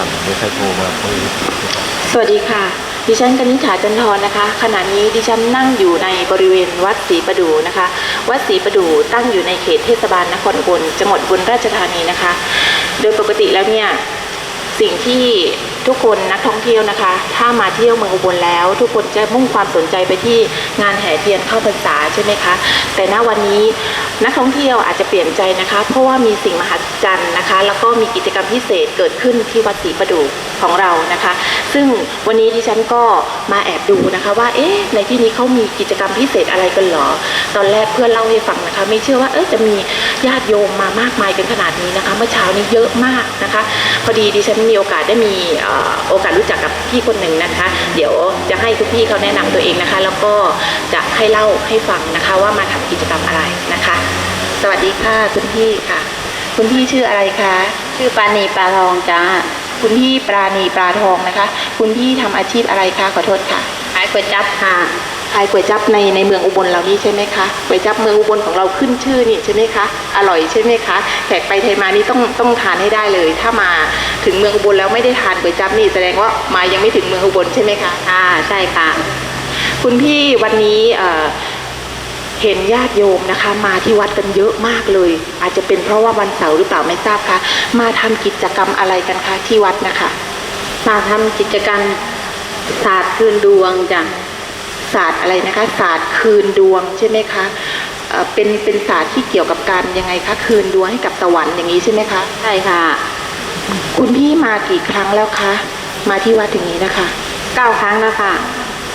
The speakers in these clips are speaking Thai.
สั่นมีใช่โทรมาคุยสวัสดีค่ะ ดิฉันกนิษฐาจันทรนะคะ ขณะนี้ดิฉันนั่งอยู่ในบริเวณวัดศรีประดูนะคะ วัดศรีประดูตั้งอยู่ในเขตเทศบาลนครอุบลจังหวัดอุบลราชธานีนะคะ โดยปกติแล้วเนี่ย สิ่งที่ทุกคนนักท่องเที่ยวนะคะ ถ้ามาเที่ยวเมืองอุบลแล้ว ทุกคนจะมุ่งความสนใจไปที่งานแห่เทียนเข้าพรรษาใช่ไหมคะ แต่ณวันนี้นักท่องเที่ยวอาจจะเปลี่ยนใจนะคะ เพราะว่ามีสิ่งมหัศจรรย์นะคะ แล้วก็มีกิจกรรมพิเศษเกิดขึ้นที่วัดศรีประดูของเรานะคะ ซึ่งวันนี้ดิฉันก็มาแอบดูนะคะว่าเอ๊ะในที่นี้เขามีกิจกรรมพิเศษอะไรกันเหรอ ตอนแรกเพื่อนเล่าให้ฟังนะคะ ไม่เชื่อว่าเอ๊ะจะมีญาติโยมมามากมายกันขนาดนี้นะคะ เมื่อเช้านี้เยอะมากนะคะ พอดีดิฉันมีโอกาสได้มีเอ่อโอกาสรู้จักกับพี่คนหนึ่งนะคะ เดี๋ยวจะให้ทุกพี่เขาแนะนำตัวเองนะคะ แล้วก็จะให้เล่าให้ฟังนะคะว่ามาทำกิจกรรมอะไรนะคะ สวัสดีค่ะคุณพี่ค่ะ คุณพี่ชื่ออะไรคะ ชื่อปานีปลาทองจ้าคุณพี่ปราณีปลาทองนะคะ คุณพี่ทำอาชีพอะไรคะขอโทษค่ะขายก๋วยจั๊บค่ะ ขายก๋วยจั๊บในในเมืองอุบลเรานี่ใช่ไหมคะก๋วยจั๊บเมืองอุบลของเราขึ้นชื่อนี่ใช่ไหมคะ อร่อยใช่ไหมคะ แขกไปไทยมานี่ต้องต้องทานให้ได้เลย ถ้ามาถึงเมืองอุบลแล้วไม่ได้ทานก๋วยจั๊บนี่แสดงว่ามายังไม่ถึงเมืองอุบลใช่ไหมคะค่ะใช่ค่ะ คุณพี่วันนี้เอ่อเห็นญาติโยมนะคะ มาที่วัดกันเยอะมากเลย อาจจะเป็นเพราะว่าวันเสาร์หรือเปล่าไม่ทราบคะมาทำกิจกรรมอะไรกันคะที่วัดนะคะ มาทำกิจกรรม ศาสตร์คืนดวงจ้ะศาสตร์อะไรนะคะศาสตร์คืนดวงใช่ไหมคะเอ่อเป็นเป็นศาสตร์ที่เกี่ยวกับการยังไงคะคืนดวงให้กับสวรรค์อย่างนี้ใช่ไหมคะใช่ค่ะ คุณพี่มากี่ครั้งแล้วคะมาที่วัดอย่างนี้นะคะเก้าครั้งแล้วค่ะ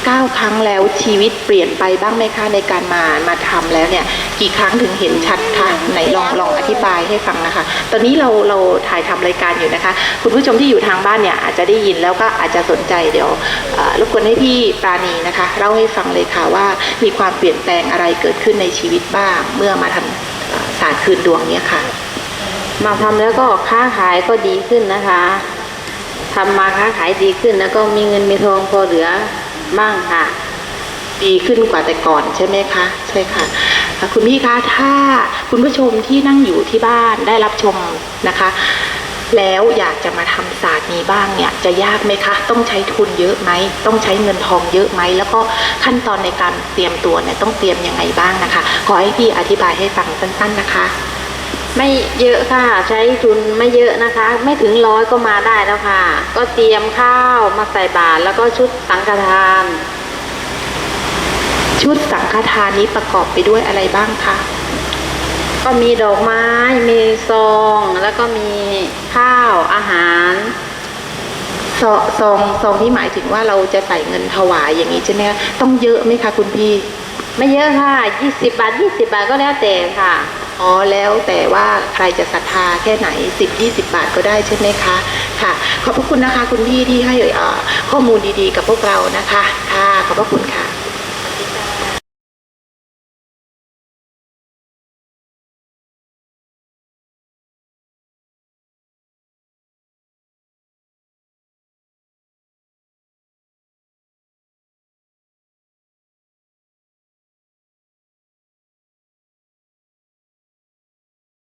เก้าครั้งแล้วชีวิตเปลี่ยนไปบ้างไหมคะในการมามาทำแล้วเนี่ยกี่ครั้งถึงเห็นชัดคะไหนลองลองอธิบายให้ฟังนะคะ ตอนนี้เราเราถ่ายทำรายการอยู่นะคะ คุณผู้ชมที่อยู่ทางบ้านเนี่ยอาจจะได้ยินแล้วก็อาจจะสนใจเดี๋ยวรบกวนให้พี่ปราณีนะคะเล่าให้ฟังเลยค่ะว่ามีความเปลี่ยนแปลงอะไรเกิดขึ้นในชีวิตบ้าง เมื่อมาทำศาสตร์คืนดวงเนี่ยค่ะ มาทำแล้วก็ค้าขายก็ดีขึ้นนะคะทำมาค้าขายดีขึ้นแล้วก็มีเงินมีทองพอเหลือ บ้างค่ะ ดีขึ้นกว่าแต่ก่อนใช่ไหมคะ ใช่ค่ะอะ คุณพี่คะถ้าคุณผู้ชมที่นั่งอยู่ที่บ้านได้รับชมนะคะ แล้วอยากจะมาทำศาสตร์นี้บ้างเนี่ย จะยากไหมคะ ต้องใช้ทุนเยอะไหม ต้องใช้เงินทองเยอะไหม แล้วก็ขั้นตอนในการเตรียมตัวเนี่ยต้องเตรียมยังไงบ้างนะคะ ขอให้พี่อธิบายให้ฟังสั้น ๆ นะคะ ไม่เยอะค่ะ ใช้ทุนไม่เยอะนะคะ ไม่ถึงร้อยก็มาได้แล้วค่ะ ก็เตรียมข้าวมาใส่บาตรแล้วก็ชุดสังฆทาน ชุดสังฆทานนี้ประกอบไปด้วยอะไรบ้างคะก็มีดอกไม้ มีซอง แล้วก็มีข้าวอาหารซองซองซองที่หมายถึงว่าเราจะใส่เงินถวายอย่างนี้ใช่ไหมคะต้องเยอะไหมคะคุณพี่ ไม่เยอะค่ะ20บาท20บาทก็แล้วแต่ค่ะ อ๋อแล้วแต่ว่าใครจะศรัทธาแค่ไหน 10 20 บาทก็ได้ใช่ไหมคะค่ะ ขอบพระคุณนะคะคุณพี่ที่ให้ข้อมูลดีๆ กับพวกเรานะคะค่ะขอบพระคุณค่ะ